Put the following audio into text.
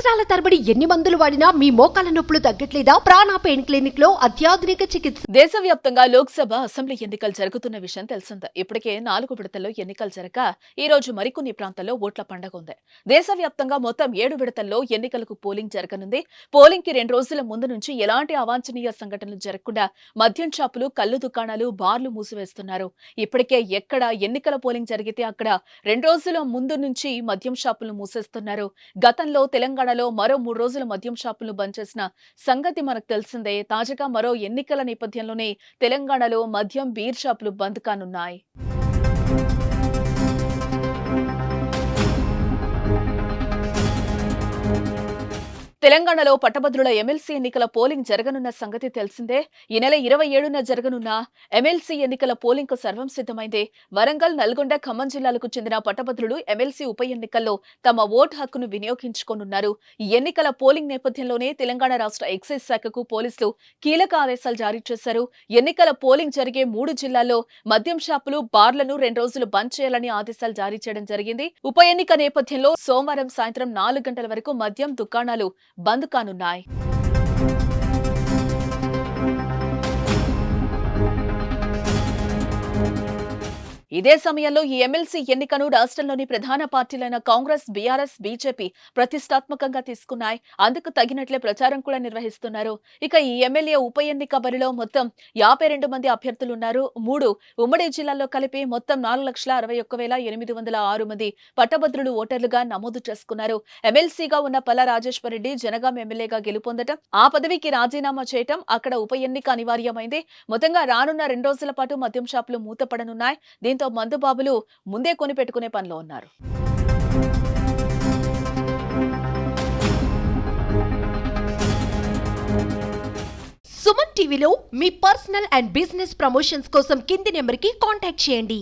సంవత్సరాల తరబడి ఎన్ని మందులు వాడినా మీ మోకాల నొప్పులు తగ్గట్లేదా? ప్రాణ పెయిన్ క్లినిక్లో అత్యాధునిక చికిత్స. దేశవ్యాప్తంగా లోక్సభ అసెంబ్లీ ఎన్నికలు జరుగుతున్న విషయం తెలిసిందే. ఇప్పటికే నాలుగు విడతల్లో ఎన్నికలు జరగ ఈ రోజు మరికొన్ని ప్రాంతాల్లో ఓట్ల పండగ ఉంది. దేశవ్యాప్తంగా మొత్తం ఏడు విడతల్లో ఎన్నికలకు పోలింగ్ జరగనుంది. పోలింగ్కి రెండు రోజుల ముందు నుంచి ఎలాంటి అవాంఛనీయ సంఘటనలు జరగకుండా మద్యం షాపులు కళ్ళు దుకాణాలు బార్లు మూసివేస్తున్నారు. ఇప్పటికే ఎక్కడ ఎన్నికల పోలింగ్ జరిగితే అక్కడ రెండు రోజుల ముందు నుంచి మద్యం షాపులు మూసేస్తున్నారు. గతంలో తెలంగాణ తెలంగాణలో మరో మూడు రోజుల మద్యం షాపులు బంద్ చేసిన సంగతి మనకు తెలిసిందే. తాజాగా మరో ఎన్నికల నేపథ్యంలోనే తెలంగాణలో మద్యం బీర్ షాపులు బంద్ కానున్నాయి. తెలంగాణలో పట్టభద్రుల ఎమ్మెల్సీ ఎన్నికల పోలింగ్ జరగనున్న సంగతి తెలిసిందే. ఈ నెల ఇరవై ఏడున జరగనున్న ఎమ్మెల్సీ ఎన్నికల పోలింగ్కు సర్వం సిద్ధమైంది. వరంగల్ నల్గొండ ఖమ్మం జిల్లాలకు చెందిన పట్టభద్రులు ఎమ్మెల్సీ ఉప ఎన్నికల్లో తమ ఓటు హక్కును వినియోగించుకోనున్నారు. ఈ ఎన్నికల పోలింగ్ నేపథ్యంలోనే తెలంగాణ రాష్ట్ర ఎక్సైజ్ శాఖకు పోలీసులు కీలక ఆదేశాలు జారీ చేశారు. ఎన్నికల పోలింగ్ జరిగే మూడు జిల్లాల్లో మద్యం షాపులు బార్లను రెండు రోజులు బంద్ చేయాలని ఆదేశాలు జారీ చేయడం జరిగింది. ఉప ఎన్నిక నేపథ్యంలో సోమవారం సాయంత్రం నాలుగు గంటల వరకు మద్యం దుకాణాలు బంద్ కానున్నాయి. ఇదే సమయంలో ఈ ఎమ్మెల్సీ ఎన్నికను రాష్ట్రంలోని ప్రధాన పార్టీలైన కాంగ్రెస్ బీఆర్ఎస్ బీజేపీ ప్రతిష్టాత్మకంగా తీసుకున్నాయి. అందుకు తగినట్లే ప్రచారం కూడా నిర్వహిస్తున్నారు. ఇక ఈ ఎమ్మెల్యే ఉప ఎన్నిక బరిలో మొత్తం యాభై రెండు మంది అభ్యర్థులున్నారు. మూడు ఉమ్మడి జిల్లాల్లో కలిపి మొత్తం నాలుగు లక్షల అరవై ఒక్క వేల ఎనిమిది వందల ఆరు మంది పట్టభద్రులు ఓటర్లుగా నమోదు చేసుకున్నారు. ఎమ్మెల్సీగా ఉన్న పల్ల రాజేశ్వర రెడ్డి జనగాం ఎమ్మెల్యేగా గెలుపొందటం ఆ పదవికి రాజీనామా చేయటం అక్కడ ఉప ఎన్నిక అనివార్యమైంది. మొత్తంగా రానున్న రెండు రోజుల పాటు మద్యం షాపులు మూతపడనున్నాయి. దీంతో మందుబాబులు ముందే కొని పెట్టుకునే పనిలో ఉన్నారు. సుమన్ టీవీలో మీ పర్సనల్ అండ్ బిజినెస్ ప్రమోషన్స్ కోసం కింది నెంబర్కి కాంటాక్ట్ చేయండి.